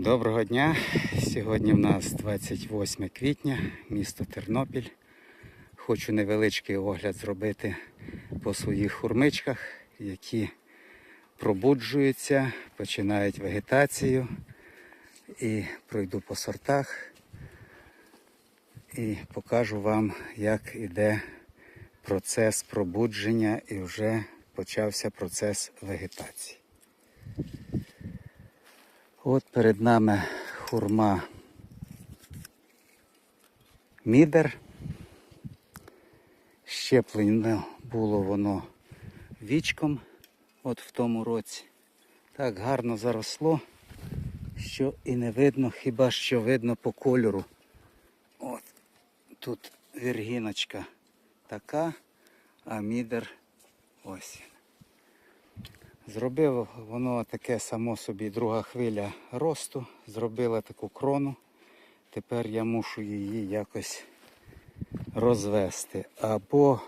Доброго дня! Сьогодні в нас 28 квітня, місто Тернопіль. Хочу невеличкий огляд зробити по своїх хурмичках, які пробуджуються, починають вегетацію. І пройду по сортах і покажу вам, як іде процес пробудження і вже почався процес вегетації. От перед нами хурма мідер. Щеплено було воно вічком от в тому році. Так гарно заросло, що і не видно, хіба що видно по кольору. От тут віргіночка така, а мідер ось. Зробив воно таке само собі друга хвиля росту, зробила таку крону. Тепер я мушу її якось розвести. Або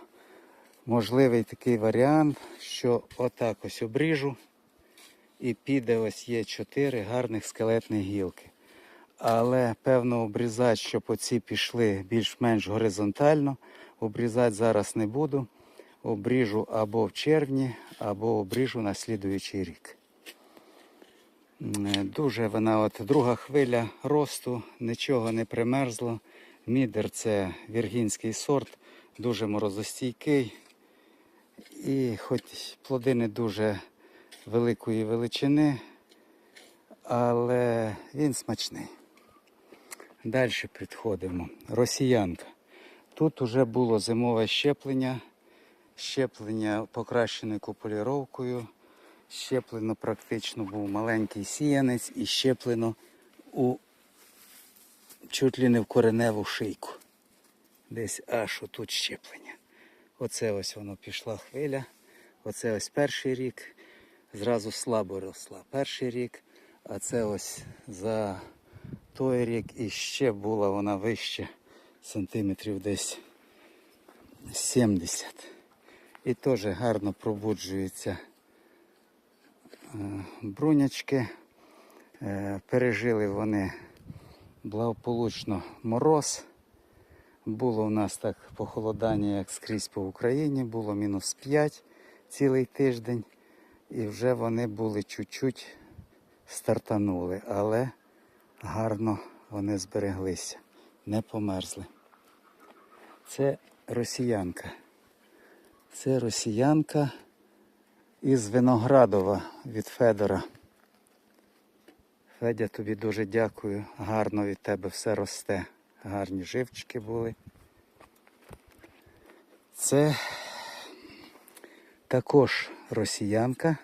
можливий такий варіант, що отак ось обріжу і піде ось є чотири гарних скелетних гілки. Але певно обрізати, щоб оці пішли більш-менш горизонтально. Обрізати зараз не буду обріжу або в червні, або обріжу на слідуючий рік. Е, Дуже вона от друга хвиля росту, нічого не примерзло. Мідер це віргінський сорт, дуже морозостійкий. І хоч плоди не дуже великої величини, але він смачний. Далі підходимо. Росіянка. Тут вже було зимове щеплення щеплення покращеною куполіровкою. Щеплено практично був маленький сіянець і щеплено у чуть ли не в кореневу шийку. Десь аж отут щеплення. Оце ось воно пішла хвиля. Оце ось перший рік. Зразу слабо росла перший рік. А це ось за той рік і ще була вона вище сантиметрів десь 70. І теж гарно пробуджуються е, брунячки. Е, Пережили вони благополучно мороз. Було у нас так похолодання, як скрізь по Україні, було мінус 5 цілий тиждень. І вже вони були чуть-чуть стартанули, але гарно вони збереглися, не померзли. Це росіянка. Це росіянка із Виноградова від Федора. Федя, тобі дуже дякую. Гарно від тебе все росте. Гарні живчики були. Це також росіянка.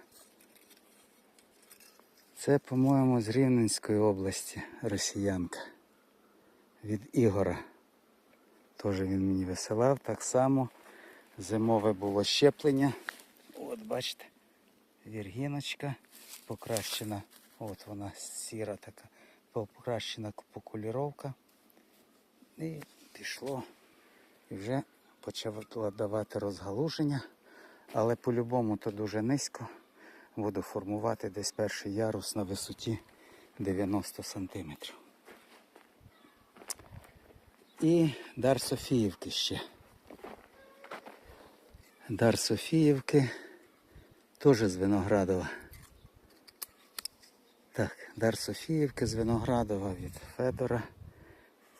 Це, по-моєму, з Рівненської області росіянка. Від Ігора. Теж він мені висилав так само. Зимове було щеплення. От бачите, віргіночка покращена. От вона сіра така, покращена покуліровка. І пішло. І вже почало давати розгалуження. Але по-любому то дуже низько. Буду формувати десь перший ярус на висоті 90 сантиметрів. І дар Софіївки ще. Дар Софіївки, теж з Виноградова. Так, Дар Софіївки з Виноградова від Федора.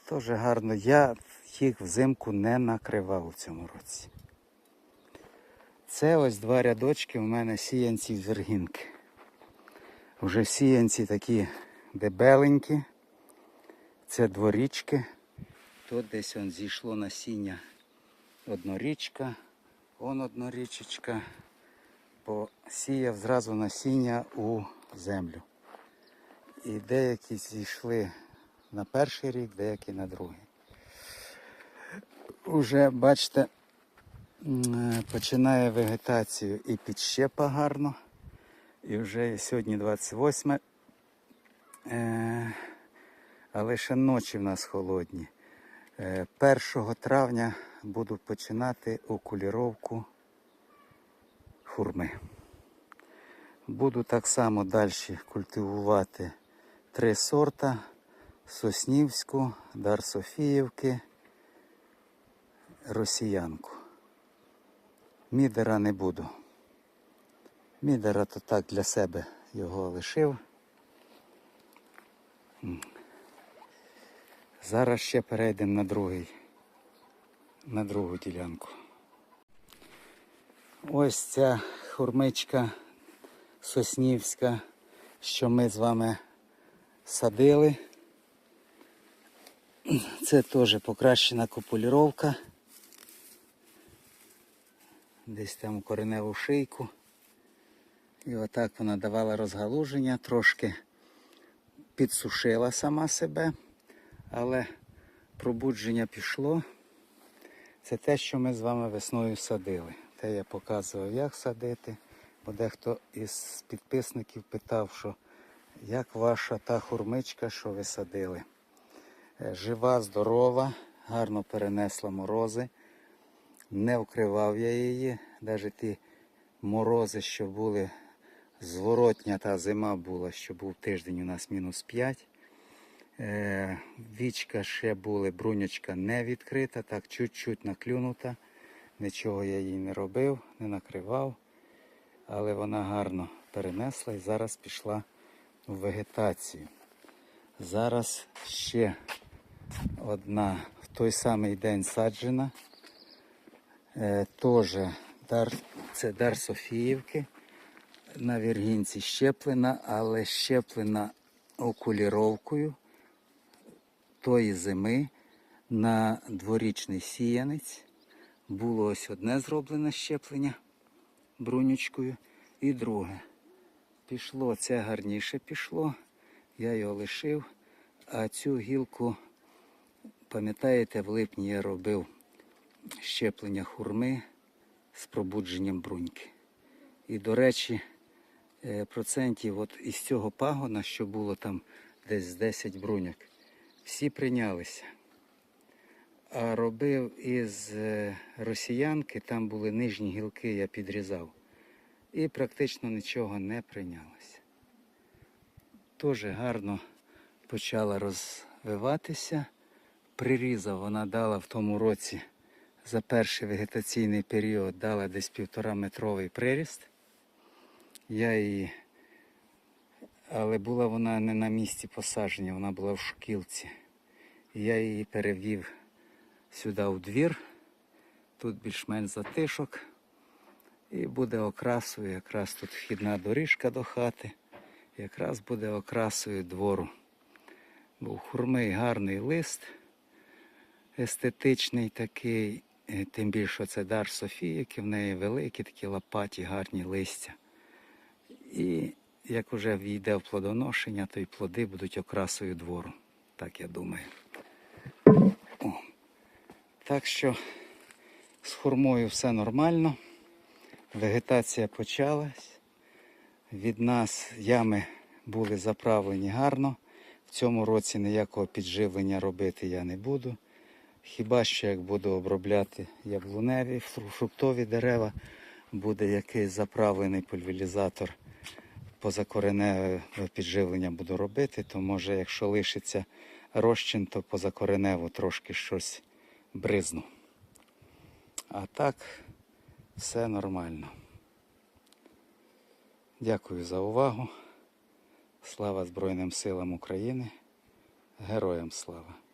Теж гарно. Я їх взимку не накривав у цьому році. Це ось два рядочки у мене сіянці з вергінки. Вже сіянці такі дебеленькі. Це дворічки. Тут десь он зійшло насіння однорічка. Вон однорічечка посіяв зразу насіння у землю. І деякі зійшли на перший рік, деякі на другий. Уже, бачите, е, починає вегетацію і підщепа гарно. І вже сьогодні 28, е, але ще ночі в нас холодні. Е, 1 травня буду починати окуліровку хурми. Буду так само далі культивувати три сорта: Соснівську, Дар Софіївки, Росіянку. Мідера не буду. Мідера то так для себе його лишив. Зараз ще перейдемо на другий, на другу ділянку. Ось ця хурмичка соснівська, що ми з вами садили. Це теж покращена копулюровка. Десь там кореневу шийку. І отак вона давала розгалуження, трошки підсушила сама себе, але пробудження пішло. Це те, що ми з вами весною садили. Те я показував, як садити. Бо дехто із підписників питав, що як ваша та хурмичка, що ви садили. Е, Жива, здорова, гарно перенесла морози. Не вкривав я її. Навіть ті морози, що були зворотня та зима була, що був тиждень у нас мінус 5. Е, Вічка ще були, брунячка не відкрита, так чуть-чуть наклюнута. Нічого я їй не робив, не накривав. Але вона гарно перенесла і зараз пішла в вегетацію. Зараз ще одна в той самий день саджена. Е, Теж дар, це дар Софіївки. На віргінці щеплена, але щеплена окуліровкою тої зими на дворічний сіянець. Було ось одне зроблене щеплення брунючкою і друге. Пішло, це гарніше пішло. Я його лишив. А цю гілку, пам'ятаєте, в липні я робив щеплення хурми з пробудженням бруньки. І, до речі, е, процентів от із цього пагона, що було там десь 10 бруньок, всі прийнялися. А робив із е, росіянки, там були нижні гілки, я підрізав. І практично нічого не прийнялося. Теж гарно почала розвиватися. Прирізав вона дала в тому році за перший вегетаційний період дала десь півтора метровий приріст. Я її, але була вона не на місці посадження, вона була в шкілці. Я її перевів сюди у двір. Тут більш-менш затишок. І буде окрасою, якраз тут вхідна доріжка до хати. Якраз буде окрасою двору. Бо у хурми гарний лист, естетичний такий, е, тим більше це дар Софіїки, в неї великі такі лопаті, гарні листя. І як вже війде в плодоношення, то й плоди будуть окрасою двору. Так я думаю. О. Так що з хурмою все нормально. Вегетація почалась. Від нас ями були заправлені гарно. В цьому році ніякого підживлення робити я не буду. Хіба що як буду обробляти яблуневі, фруктові дерева, буде якийсь заправлений пульверізатор позакореневе підживлення буду робити, то може, якщо лишиться розчин, то позакоренево трошки щось бризну. А так все нормально. Дякую за увагу. Слава Збройним силам України. Героям слава!